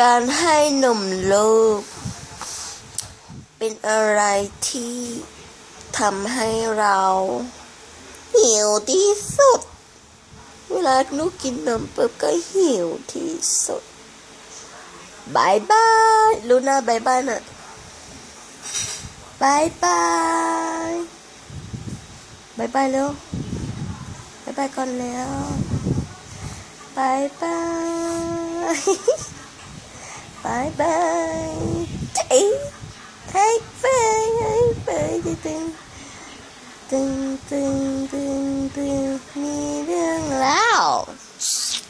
การให้นมลูก เป็นอะไรที่ทำให้เรา หิวที่สุด เวลาลูกกินนมปุ๊บก็หิวที่สุดบายบายลูน่าบายบายนะบายบายบายบายเร็วบายบายก่อนแล้วบายบาย บายบายเจ๊ให้ไปให้ไป